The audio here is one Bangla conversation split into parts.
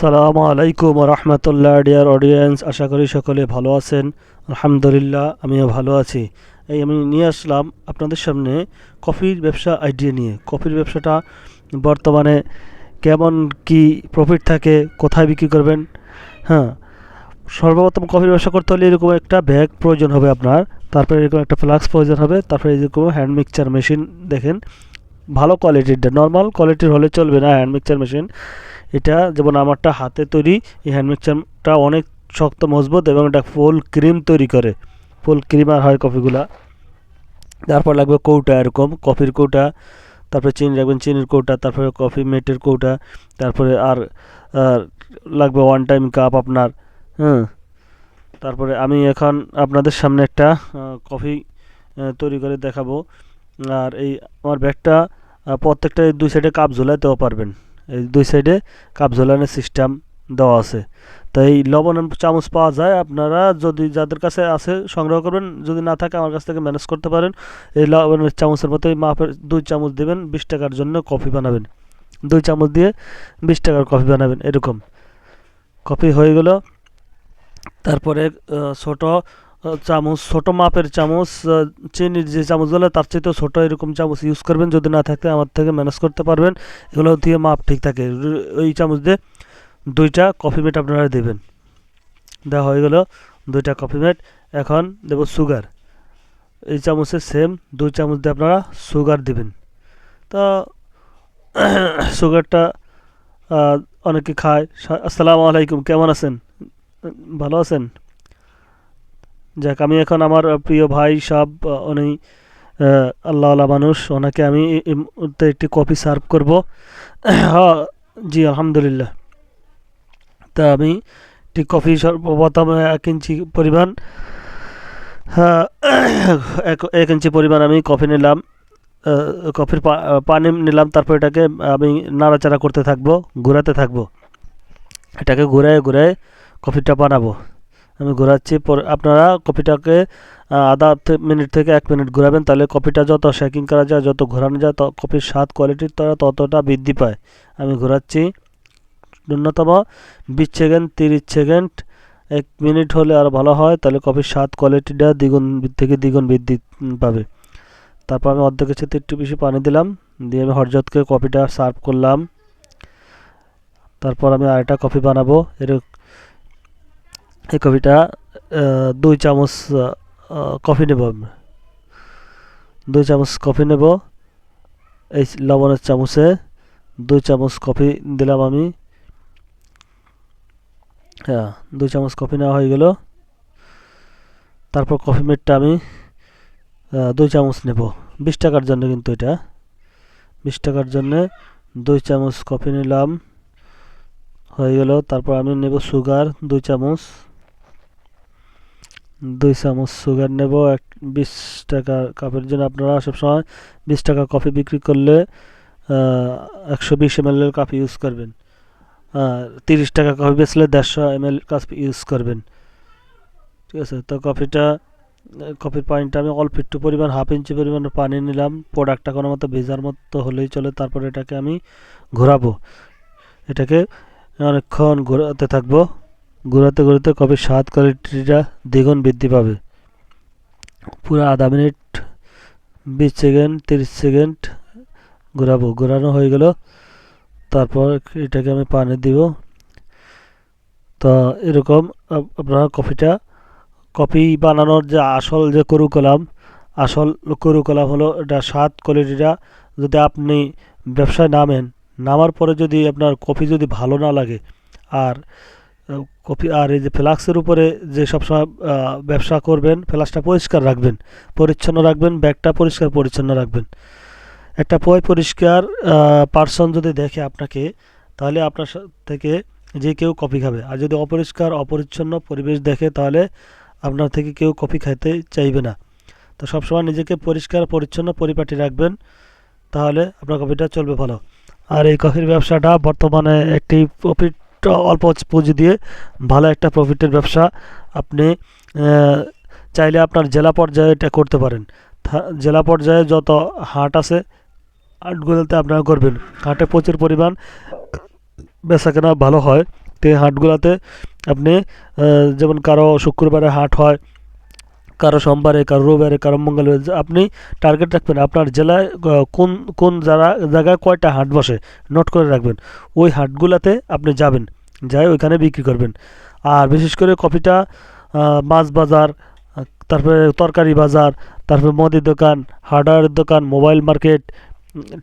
সালামু আলাইকুম রহমতুল্লাহ ডিয়ার অডিয়েন্স আশা করি সকলে ভালো আছেন। আলহামদুলিল্লাহ, আমিও ভালো আছি। এই আমি নিয়ে আসলাম আপনাদের সামনে কফির ব্যবসা আইডিয়া নিয়ে। কফির ব্যবসাটা বর্তমানে কেমন, কি প্রফিট থাকে, কোথায় বিক্রি করবেন? হ্যাঁ সর্বপ্রথম কফির ব্যবসা করতে হলে এরকম একটা ব্যাগ প্রয়োজন হবে আপনার। তারপরে এরকম একটা ফ্লাক্স প্রয়োজন হবে। তারপরে এরকম হ্যান্ড মিক্সচার মেশিন দেখেন। ভালো কোয়ালিটির নর্মাল কোয়ালিটির হলে চলবে না হ্যান্ড মিক্সচার মেশিন এটা যেমন আমারটা হাতে তৈরি, এই হ্যান্ড মিক্সারটা অনেক শক্ত, মজবুত এবং এটা ফুল ক্রিম তৈরি করে। ফুল ক্রিম আর হয় কফিগুলা। তারপর লাগবে কৌটা এরকম, কফির কৌটা, তারপরে চিনি রাখবেন, চিনির কৌটা, তারপরে কফি মেটের কৌটা, তারপরে আর লাগবে ওয়ান টাইম কাপ আপনার হ্যাঁ। তারপরে আমি এখন আপনাদের সামনে একটা কফি তৈরি করে দেখাবো। আর এই, আমার ব্যাগটা প্রত্যেকটা দুই সাইডে কাপ ঝোলাতেও পারবেন। এই দুই সাইডে কাপ ঝোলানোর সিস্টেম দেওয়া আছে। তো এই লবণের চামচ পাওয়া যায়। আপনারা যদি যাদের কাছে আছে, সংগ্রহ করবেন। যদি না থাকে, আমার কাছ থেকে ম্যানেজ করতে পারেন। এই লবণের চামচের মতো মাপের দুই চামচ দেবেন, বিশ টাকার জন্য কফি বানাবেন। দুই চামচ দিয়ে বিশ টাকার কফি বানাবেন, এরকম। কফি হয়ে গেল। তারপরে ছোট চামচ, ছোট মাপের চামচ চিনির যে চামচগুলো তার চাইতে ছোট এরকম চামচ ইউজ করবেন। যদি না থাকে, আমার থেকে ম্যানেজ করতে পারবেন। এগুলো দিয়ে মাপ ঠিক থাকে। ওই চামচ দিয়ে দুইটা কফি মেট আপনারা দেবেন। দেওয়া হয়ে গেল দুইটা কফি মেট এখন দেব সুগার এই চামচের সেম দুই চামচ দিয়ে আপনারা সুগার দিবেন। তো সুগারটা অনেকে খায়। আসসালামু আলাইকুম, কেমন আছেন? ভালো আছেন? যাক, আমি এখন আমার প্রিয় ভাই সব উনি আল্লাহ মানুষ, ওনাকে আমি একটি কফি সার্ভ করব। হ্যাঁ জি, আলহামদুলিল্লাহ। তা আমি একটি কফি সর্বপ্রথম এক ইঞ্চি পরিমাণ হ্যাঁ এক ইঞ্চি পরিমাণ আমি কফি নিলাম কফির পানি নিলাম, তারপর এটাকে আমি নাড়াচাড়া করতে থাকব, ঘোরাতে থাকব। এটাকে ঘুরায় ঘুরায় কফিটা বানাবো। আমি ঘোরাচ্ছি। পর আপনারা কপিটাকে আধা মিনিট থেকে এক মিনিট ঘোরাবেন, তাহলে কপিটা যত শেকিং করা যায়, যত ঘোরানো যায় কফির স্বাদ কোয়ালিটির তারা ততটা বৃদ্ধি পায়। আমি ঘোরাচ্ছি। ন্যূনতম বিশ সেকেন্ড, তিরিশ সেকেন্ড, এক মিনিট হলে আর ভালো হয়, তাহলে কপির স্বাদ কোয়ালিটিটা দ্বিগুণ থেকে দ্বিগুণ বৃদ্ধি পাবে। তারপর আমি অর্ধেকের সাথে একটু বেশি পানি দিলাম, দিয়ে আমি হরজতকে কপিটা সার্ভ করলাম। তারপর আমি আরেকটা কফি বানাবো এর এই কফিটা দুই চামচ কফি নেব আমি দুই চামচ কফি নেব। এই লবণের চামচে দুই চামচ কফি দিলাম আমি। হ্যাঁ দুই চামচ কফি নেওয়া হয়ে গেল। তারপর কফি মেটটা আমি দুই চামচ নেব। বিশ টাকার জন্য কিন্তু এটা। বিশ টাকার জন্যে দুই চামচ কফি নিলাম। হয়ে গেল। তারপর আমি নেব সুগার, দুই চামচ। দুই চামচ সুগার নেব, এক বিশ টাকা কাপের জন্য আপনারা সবসময় বিশ টাকা কফি বিক্রি করলে একশো বিশ এম এর কাপ ইউজ করবেন। তিরিশ টাকা কফি বেচলে দেড়শো এম এল কাপ ইউজ করবেন। ঠিক আছে? তো কফিটা কফির পানিটা আমি অল্প একটু পরিমাণ, হাফ ইঞ্চি পরিমাণ পানি নিলাম। প্রোডাক্টটা কোনো মতো ভেজার মতো হলেই চলে, তারপরে এটাকে আমি ঘোরাবো। এটাকে অনেকক্ষণ ঘোরাতে থাকব। ঘোরাতে ঘোরাতে কফির স্বাদ কোয়ালিটিটা দ্বিগুণ বৃদ্ধি পাবে। পুরো আধা মিনিট, বিশ সেকেন্ড, তিরিশ সেকেন্ড ঘোরাবো ঘোরানো হয়ে গেল, তারপর এটাকে আমি পানি দিব। তো এরকম আপ- আপনারা কফিটা, কফি বানানোর যে আসল যে করুকলাম, আসল করু কলাম হলো এটা স্বাদ কোয়ালিটিটা যদি আপনি ব্যবসায় নামেন, নামার পরে যদি আপনার কফি যদি ভালো না লাগে, আর কফি আর এই যে ফ্লাক্সের উপরে যে সবসময় ব্যবসা করবেন, ফ্লাক্সটা পরিষ্কার রাখবেন, পরিচ্ছন্ন রাখবেন, ব্যাগটা পরিষ্কার পরিচ্ছন্ন রাখবেন। একটা পয় পরিষ্কার পার্সন যদি দেখে আপনাকে, তাহলে আপনার থেকে যে কেউ কফি খাবে। আর যদি অপরিষ্কার, অপরিচ্ছন্ন পরিবেশ দেখে, তাহলে আপনার থেকে কেউ কফি খাইতে চাইবে না। তো সবসময় নিজেকে পরিষ্কার, পরিচ্ছন্ন পরিপাটি রাখবেন, তাহলে আপনার কফিটা চলবে ভালো। আর এই কফির ব্যবসাটা বর্তমানে একটি প্রফিট অল্প পুঁজি দিয়ে ভালো একটা প্রফিটের ব্যবসা আপনি চাইলে আপনার জেলা পর্যায়ে এটা করতে পারেন। জেলা পর্যায়ে যত হাট আছে, হাটগুলোতে আপনারা করবেন। হাটে প্রচুর পরিমাণ বেচাকেনা ভালো হয়। তো হাটগুলোতে আপনি যেমন কারও শুক্রবারে হাট হয় কারও সোমবারে, কারও রবিবারে, কারও মঙ্গলবারে আপনি টার্গেট রাখবেন আপনার জেলায় কোন কোন যারা জায়গায় কয়টা হাট বসে নোট করে রাখবেন। ওই হাটগুলাতে আপনি যাবেন, যাই ওইখানে বিক্রি করবেন। আর বিশেষ করে কফিটা মাছ বাজার তারপরে তরকারি বাজার, তারপরে মুদির দোকান, হার্ডওয়্যারের দোকান, মোবাইল মার্কেট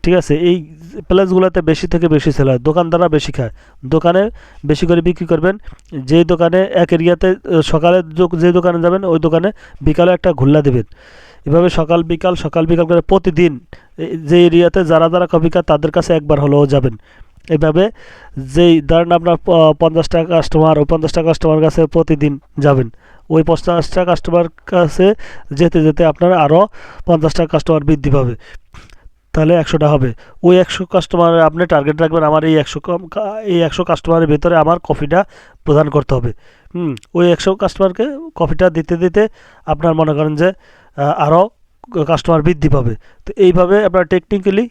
ঠিক আছে, এই প্লেসগুলোতে বেশি থেকে বেশি সেল হয় দোকানদাররা বেশি খায়। দোকানে বেশি করে বিক্রি করবেন, যেই দোকানে এক এরিয়াতে সকালে যে দোকানে যাবেন, ওই দোকানে বিকালে একটা ঘুল্লা দেবেন। এভাবে সকাল বিকাল সকাল বিকাল করে প্রতিদিন যে এরিয়াতে যারা যারা কফি খায়, তাদের কাছে একবার হলেও যাবেন। এভাবে যেই, ধরেন আপনার পঞ্চাশ টাকা কাস্টমার ওই পঞ্চাশ টাকা কাস্টমার কাছে প্রতিদিন যাবেন। ওই পঞ্চাশটা কাস্টমার কাছে যেতে যেতে আপনার আরও পঞ্চাশটা কাস্টমার বৃদ্ধি পাবে। তাহলে একশোটা হবে। ওই একশো কাস্টমার আপনি টার্গেট রাখবেন আমার এই একশো এই একশো কাস্টমারের ভেতরে আমার কফিটা প্রদান করতে হবে। হুম, ওই একশো কাস্টমারকে কফিটা দিতে দিতে আপনার মনে করেন যে আরও কাস্টমার বৃদ্ধি পাবে। তো এইভাবে আপনার টেকনিক্যালি